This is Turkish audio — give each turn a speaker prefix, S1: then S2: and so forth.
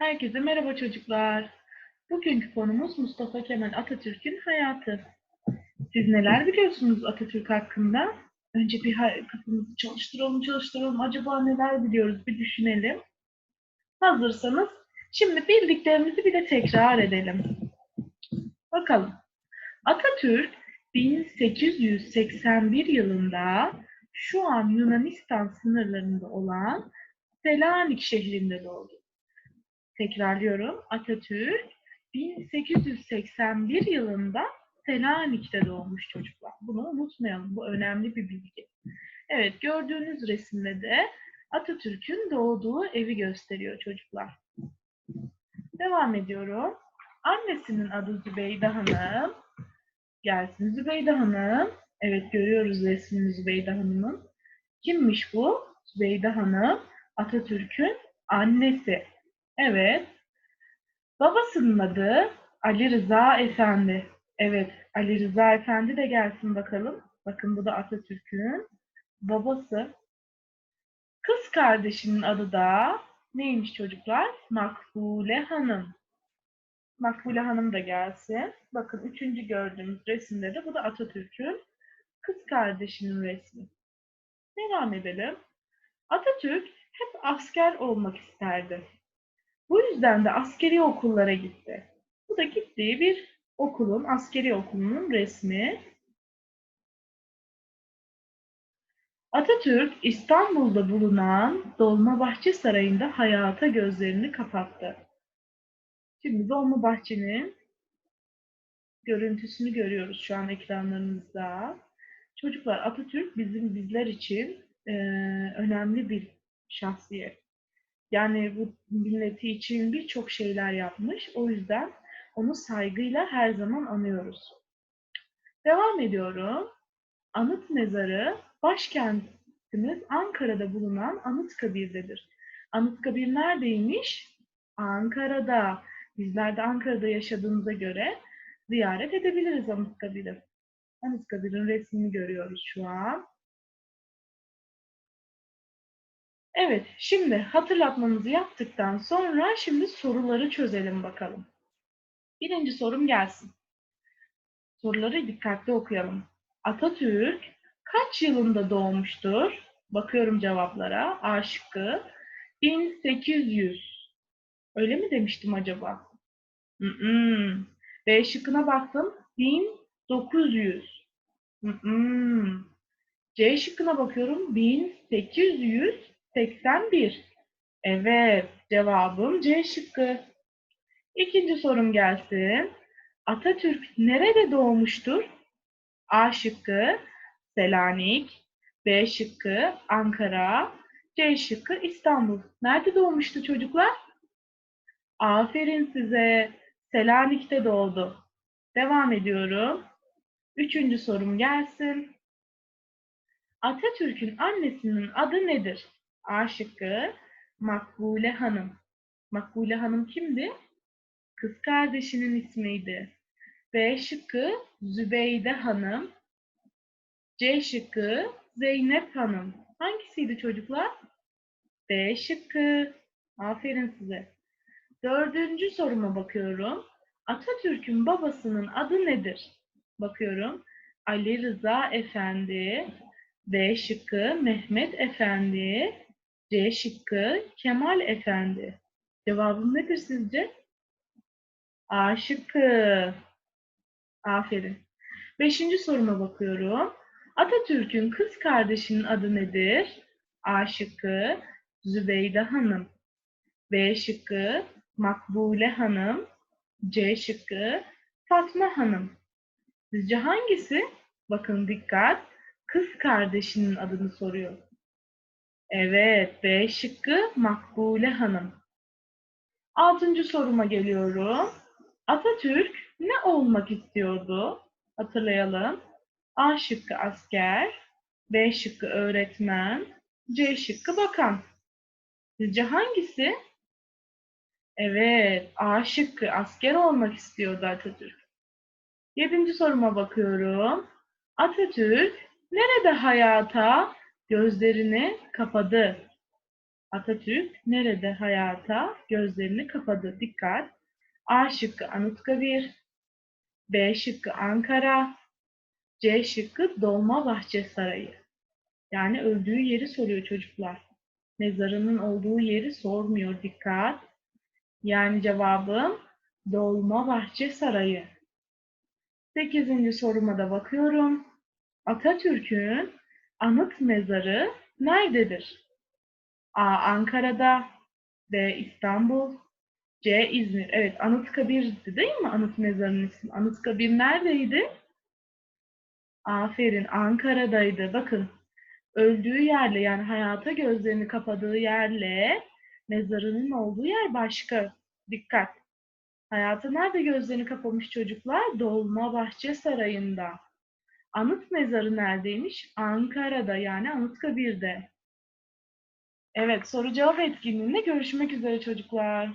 S1: Herkese merhaba çocuklar. Bugünkü konumuz Mustafa Kemal Atatürk'ün hayatı. Siz neler biliyorsunuz Atatürk hakkında? Önce bir kafamızı çalıştıralım, çalıştıralım. Acaba neler biliyoruz bir düşünelim. Hazırsanız şimdi bildiklerimizi bir de tekrar edelim. Bakalım. Atatürk 1881 yılında şu an Yunanistan sınırlarında olan Selanik şehrinde doğdu. Tekrarlıyorum. Atatürk 1881 yılında Selanik'te doğmuş çocuklar. Bunu unutmayalım. Bu önemli bir bilgi. Evet, gördüğünüz resimde de Atatürk'ün doğduğu evi gösteriyor çocuklar. Devam ediyorum. Annesinin adı Zübeyde Hanım. Gelsin Zübeyde Hanım. Evet, görüyoruz resmini Zübeyde Hanım'ın. Kimmiş bu? Zübeyde Hanım, Atatürk'ün annesi. Evet. Babasının adı Ali Rıza Efendi. Evet, Ali Rıza Efendi de gelsin bakalım. Bakın bu da Atatürk'ün babası. Kız kardeşinin adı da neymiş çocuklar? Makbule Hanım. Makbule Hanım da gelsin. Bakın üçüncü gördüğümüz resimde de bu da Atatürk'ün kız kardeşinin resmi. Devam edelim. Atatürk hep asker olmak isterdi. Yüzden de askeri okullara gitti. Bu da gittiği bir okulun, askeri okulunun resmi. Atatürk İstanbul'da bulunan Dolmabahçe Sarayı'nda hayata gözlerini kapattı. Şimdi Dolmabahçe'nin görüntüsünü görüyoruz şu an ekranlarımızda. Çocuklar Atatürk bizim bizler için eee, önemli bir şahsiyet. Yani bu milleti için birçok şeyler yapmış. O yüzden onu saygıyla her zaman anıyoruz. Devam ediyorum. Anıt mezarı başkentimiz Ankara'da bulunan Anıtkabir'dedir. Anıtkabir neredeymiş? Ankara'da. Bizler de Ankara'da yaşadığımıza göre ziyaret edebiliriz Anıtkabir'i. Anıtkabir'in resmini görüyoruz şu an. Evet, şimdi hatırlatmamızı yaptıktan sonra şimdi soruları çözelim bakalım. Birinci sorum gelsin. Soruları dikkatli okuyalım. Atatürk kaç yılında doğmuştur? Bakıyorum cevaplara. A şıkkı 1800. Öyle mi demiştim acaba? Mm-mm. B şıkkına baktım. 1900. Mm-mm. C şıkkına bakıyorum. 1881. Evet, cevabım C şıkkı. İkinci sorum gelsin. Atatürk nerede doğmuştur? A şıkkı Selanik, B şıkkı Ankara, C şıkkı İstanbul. Nerede doğmuştu çocuklar? Aferin size. Selanik'te doğdu. Devam ediyorum. Üçüncü sorum gelsin. Atatürk'ün annesinin adı nedir? A şıkkı Makbule Hanım. Makbule Hanım kimdi? Kız kardeşinin ismiydi. B şıkkı Zübeyde Hanım. C şıkkı Zeynep Hanım. Hangisiydi çocuklar? B şıkkı. Aferin size. Dördüncü soruma bakıyorum. Atatürk'ün babasının adı nedir? Bakıyorum. Ali Rıza Efendi. B şıkkı Mehmet Efendi. C şıkkı Kemal Efendi. Cevabım nedir sizce? A şıkkı. Aferin. Beşinci soruma bakıyorum. Atatürk'ün kız kardeşinin adı nedir? A şıkkı Zübeyde Hanım. B şıkkı Makbule Hanım. C şıkkı Fatma Hanım. Sizce hangisi? Bakın dikkat. Kız kardeşinin adını soruyor. Evet, B şıkkı Makbule Hanım. Altıncı soruma geliyorum. Atatürk ne olmak istiyordu? Hatırlayalım. A şıkkı asker, B şıkkı öğretmen, C şıkkı bakan. Sizce hangisi? Evet, A şıkkı asker olmak istiyordu Atatürk. Yedinci soruma bakıyorum. Atatürk nerede hayata gözlerini kapadı? Atatürk nerede hayata gözlerini kapadı? Dikkat. A şıkkı Anıtkabir, B şıkkı Ankara, C şıkkı Dolmabahçe Sarayı. Yani öldüğü yeri soruyor çocuklar. Mezarının olduğu yeri sormuyor. Dikkat. Yani cevabım Dolmabahçe Sarayı. Sekizinci soruma da bakıyorum. Atatürk'ün anıt mezarı nerededir? A. Ankara'da, B. İstanbul, C. İzmir. Evet, Anıtkabir'di değil mi anıt mezarının ismi? Anıtkabir neredeydi? Aferin, Ankara'daydı. Bakın, öldüğü yerle yani hayata gözlerini kapadığı yerle mezarının olduğu yer başka. Dikkat. Hayata nerede gözlerini kapamış çocuklar? Dolmabahçe Sarayı'nda. Anıt mezarı neredeymiş? Ankara'da yani Anıtkabir'de. Evet, soru cevap etkinliğinde görüşmek üzere çocuklar.